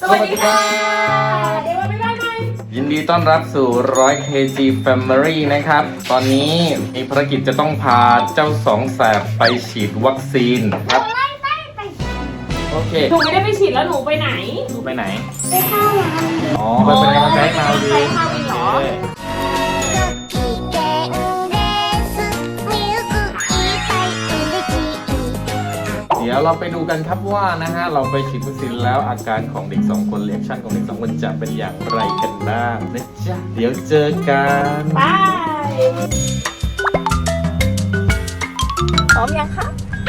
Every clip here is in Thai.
สวัสดีค่ะ เดี๋ยวมาไม่ได้ไหมยินดีต้อนรับสู่ 100 kg family นะครับ ตอนนี้มีภารกิจจะต้องพาเจ้าสองแสบไปฉีดวัคซีนครับโอเค หนูไม่ได้ไปฉีดแล้วหนูไปไหนหนูไปไหน ไปเข้าร้านอ๋อไปเป็นกำลังใจให้เราดี ไปเข้าวินเหรอโดี๋ยวเราไปดูกันครับว่านะฮะเราไปฉีดวัคซีนแล้วอาการของเด็กสองคนเรียกชั่นของเด็กสองคนจะเป็นอย่างไรกันบ้างนะจ๊ะเดี๋ยวเจอกันไปพร้อมยังคะ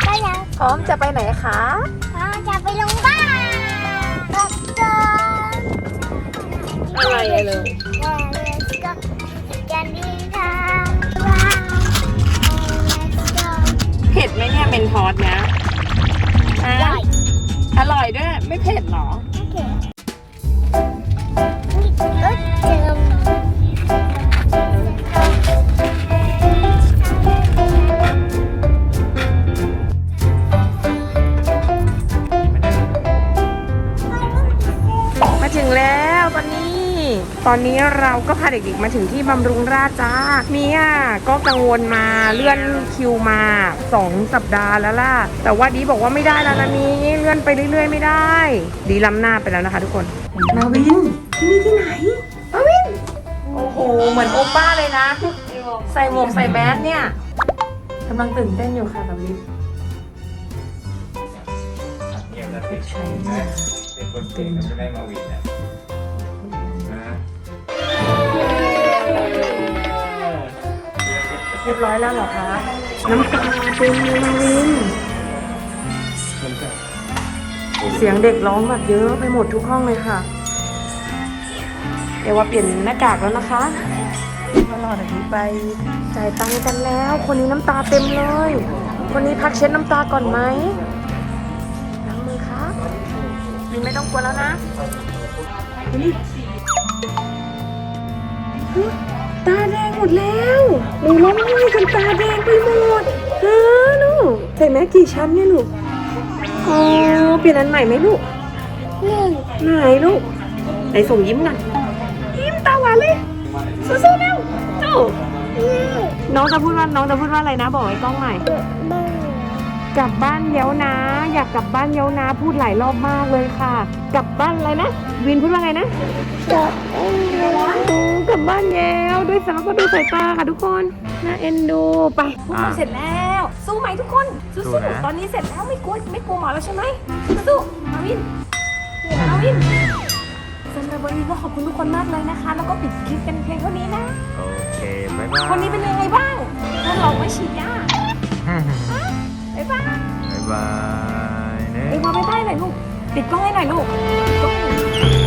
ก็ยังพร้อมจะไปไหนคะพ่อจะไปโรงพยาบาลกับจออะไรอะเลย ไม่เผ็ดเหรอ โอเคอุ๊ยเอ้ยเจอมาถึงแล้วตอนนี้ ตอนนี้เราก็พาเด็กๆมาถึงที่บำรุงราษฎร์จ้าเมียก็กังวลมาเลื่อนคิวมาสองสัปดาห์แล้วล่ะ แต่ว่าดีบอกว่าไม่ได้แล้วนะมีเลื่อนไปเรื่อยๆ ไม่ได้ ดีล้ำหน้าไปแล้วนะคะทุกคนนาวินที่นี่ที่ไหนนาวิน โอ้โห เหมือนโอป้าเลยนะ ใส่หมวกใส่แมสเนี่ยกำลังตื่นเต้นอยู่ค่ะนาวินเงียบนะเด็กนะเด็กคนเก่งจะได้มาวินนะนะ รียบร้อยแล้วเหรอคะน้ำตาเต็มเลยนาวินเสียงเด็กร้องแบบเยอะไปหมดทุกห้องเลยค่ะเดาว่าเปลี่ยนหน้ากากแล้วนะคะมารอดี๋ยวนี้ไปจ่ายตังค์กันแล้ว คนนี้น้ำตาเต็มเลย คนนี้พักเช็ดน้ำตาก่อนไหมล้างมือครับวินไม่ต้องกลัวแล้วนะ หมดแล้วหนูร้องไห้จนตาแดงไปหมดฮะลูกใส่แมสกี่ชั้นเนี่ยลูกอ๋อเปลี่ยนอันใหม่ไหมลูกหนึ่งไหนลูกไหนส่งยิ้มกันยิ้มตาหวานเลยสู้ๆเร็วเจ้าหนึ่งน้องจะพูดว่าน้องจะพูดว่าอะไรนะ บอกไอ้กล้องใหม่หนึ่งกลับบ้านเย้านะ อยากกลับบ้านเย้านะพูดหลายรอบมากเลยค่ะ กลับบ้านอะไรนะ วินพูดว่าไงนะจับเอ็นดูโอ้กลับบ้านแล้วด้วยสาวก็ดูสายตาค่ะทุกคนน่าเอ็นดูไปพวกเราเสร็จแล้ว สู้ไหมทุกคนสู้ๆตอนนี้เสร็จแล้วไม่กลัวไม่กลัวหมอแล้วใช่ไหมสู้ๆมาวินมาวินสำหรับวันนี้ก็ขอบคุณทุกคนมากเลยนะคะ แล้วก็ปิดคลิปกันเพียงเท่านี้นะโอเคบ๊ายบายวันนี้เป็นยังไงบ้างถ้าเราไม่ฉีดยาบ๊ายบายบ๊ ปิดกล้องให้หน่อยลูกปิดกล้อง